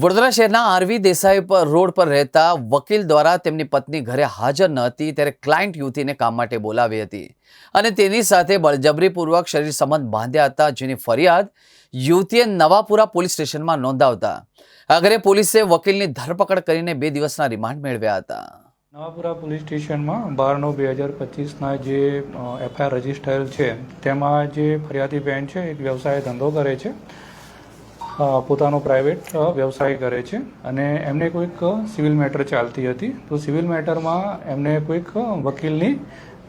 વડોદરા શહેરના આરવી દેસાઈ પર રોડ પર રહેતા વકીલ દ્વારા તેમની પત્ની ઘરે હાજર ન હતી, ત્યારે ક્લાયન્ટ યુવતીને કામ માટે બોલાવી હતી અને તેની સાથે બળજબરીપૂર્વક શરીર સંબંધ બાંધ્યા હતા, જેની ફરિયાદ યુવતીએ નવાપુરા પોલીસ સ્ટેશનમાં નોંધાવતા. આખરે પોલીસે વકીલની ધરપકડ કરીને બે દિવસના રિમાન્ડ મેળવ્યા હતા. નવાપુરા પોલીસ સ્ટેશનમાં બાર નવ બે હજાર પચીસના જે એફઆઈઆર રજિસ્ટર છે, તેમાં જે ફરિયાદી બેન છે, એક વ્યવસાય ધંધો કરે છે. પોતાનો પ્રાઇવેટ વ્યવસાય કરે છે અને એમને કોઈક સિવિલ મેટર ચાલતી હતી. તો સિવિલ મેટરમાં એમને કોઈક વકીલની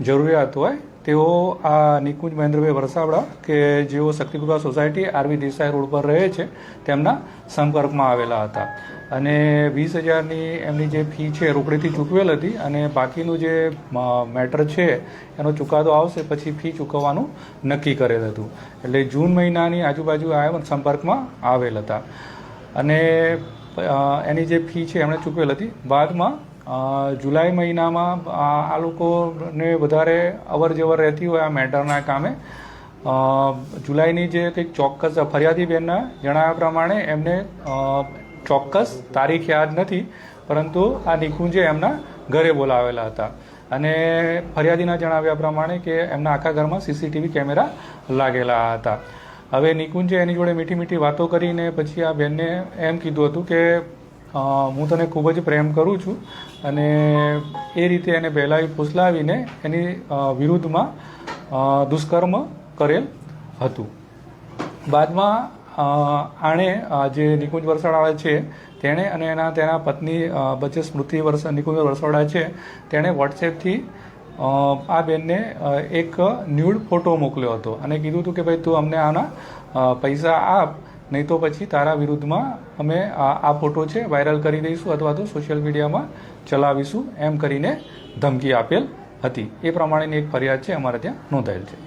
જરૂરિયાત હોય તેઓ આ નિકુંજ મહેન્દ્રભાઈ વરસાવડા કે જેઓ Shaktikrupa society RV Desai road પર રહે છે, તેમના સંપર્કમાં આવેલા હતા. અને વીસ હજારની એમની જે ફી છે, રોકડીથી ચૂકવેલ હતી અને બાકીનું જે મેટર છે, એનો ચુકાદો આવશે, પછી ફી ચૂકવવાનું નક્કી કરેલ હતું. એટલે જૂન મહિનાની આજુબાજુ આ સંપર્કમાં આવેલ હતા. અને એની જે ફી છે, એમણે ચૂકવેલ હતી. બાદમાં જુલાઈ મહિનામાં આ લોકોને વધારે અવર જવર રહેતી હોય આ મેટરના કામે. જુલાઈની જે કંઈક ચોક્કસ ફરિયાદી બેનના જણાવ્યા પ્રમાણે એમને ચોક્કસ તારીખ યાદ નથી, પરંતુ આ નિકુંજે એમના ઘરે બોલાવેલા હતા. અને ફરિયાદીના જણાવ્યા પ્રમાણે કે એમના આખા ઘરમાં સીસીટીવી કેમેરા લાગેલા હતા. હવે નિકુંજે એની જોડે મીઠી મીઠી વાતો કરીને પછી આ બેનને એમ કીધું હતું કે હું તને ખૂબ જ પ્રેમ કરું છું અને એ રીતે એને પહેલાં ફૂસલાવીને એની વિરુદ્ધમાં દુષ્કર્મ કરેલ હતું. બાદમાં આણે જે નિકુંજ વરસાડા છે, તેણે અને એના, તેના પત્ની બચે સ્મૃતિ વર્ષ, નિકુંજ વરસાડા છે, તેણે વોટ્સએપથી આ બેનને એક ન્યૂડ ફોટો મોકલ્યો હતો અને કીધું હતું કે ભાઈ તું અમને આના પૈસા આપ નહીં તો પછી તારા વિરુદ્ધમાં અમે આ ફોટો છે વાયરલ કરી દઈશું અથવા તો સોશિયલ મીડિયામાં ચલાવીશું એમ કરીને ધમકી આપેલ હતી. એ પ્રમાણેની એક ફરિયાદ છે અમારે ત્યાં નોંધાયેલ છે.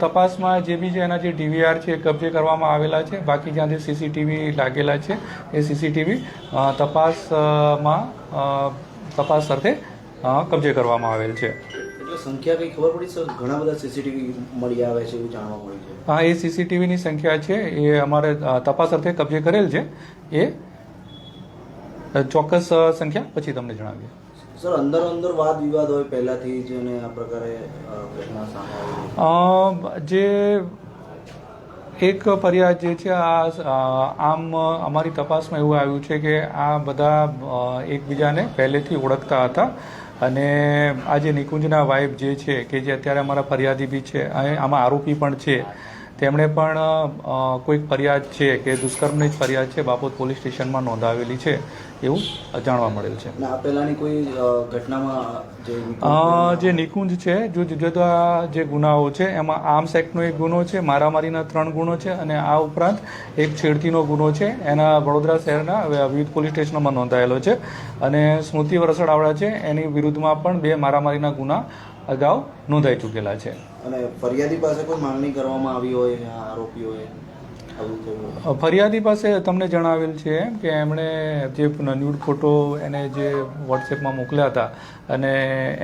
તપાસમાં જે બી છે એના જે ડીવીઆર છે એ કબજે કરવામાં આવેલા છે. બાકી જ્યાં જે સીસીટીવી લાગેલા છે એ સીસીટીવી તપાસમાં તપાસ સાથે કબજે કરવામાં આવેલ છે. સંખ્યા કઈ ખબર પડી? સર ઘણા બધા સીસીટીવી મળી આવે છે એવું જાણવા મળ્યું છે. હા એ સીસીટીવીની સંખ્યા છે. એ અમારે તપાસ અર્થે કબજે કરેલ છે. એ ચોક્કસ સંખ્યા પછી તમને જણાવીએ. સર અંદર અંદર વાદ વિવાદ હોય પહેલાથી જ અને આ પ્રકારે જે એક ફરિયાદ જે છે આ આમ અમારી તપાસમાં એવું આવ્યું છે કે આ બધા એકબીજાને પહેલેથી ઓળખતા હતા. અને આ જે નિકુંજના વાઇફ જે છે, કે જે અત્યારે અમારા ફરિયાદી બી છે, અને આમાં આરોપી પણ છે તેમણે પણ કોઈક ફરિયાદ છે કે દુષ્કર્મની જ ફરિયાદ છે બાપોદ પોલીસ સ્ટેશનમાં નોંધાવેલી છે એવું જાણવા મળેલ છે. અને કોઈ ઘટનામાં જે નિકુંજ છે જો જુદા જુદા જે ગુનાઓ છે એમાં આર્મ્સ એક્ટનો એક ગુનો છે મારામારીના ત્રણ ગુનો છે અને આ ઉપરાંત એક છેડતીનો ગુનો છે એના વડોદરા શહેરના વિવિધ પોલીસ સ્ટેશનોમાં નોંધાયેલો છે. અને સ્મૃતિ વરસડાવાળા છે એની વિરુદ્ધમાં પણ બે મારામારીના ગુના અગાઉ નોંધાઈ ચૂકેલા છે. અને ફરિયાદી પાસે કોઈ માંગણી કરવામાં આવી હોય આરોપીઓએ ફરિયાદી પાસે તમને જણાવેલ છે કે એમણે જે ન્યૂડ ફોટો એને જે વોટ્સએપમાં મોકલ્યા હતા અને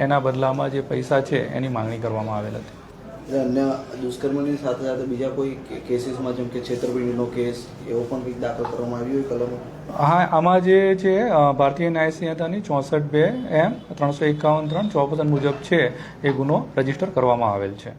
એના બદલામાં જે પૈસા છે એની માંગણી કરવામાં આવેલ હતી. એટલે અન્ય દુષ્કર્મની સાથે સાથે બીજા કોઈ કેસીસમાં જેમ કે છેતરપિંડીનો કેસ, એવો પણ કંઈક દાખલ કરવામાં આવ્યો હોય કલમ હા, આમાં જે છે ભારતીય ન્યાય સંહિતાની ચોસઠ બે એમ ત્રણસો એકાવન ત્રણ ચોપન મુજબ છે, એ ગુનો રજિસ્ટર કરવામાં આવેલ છે.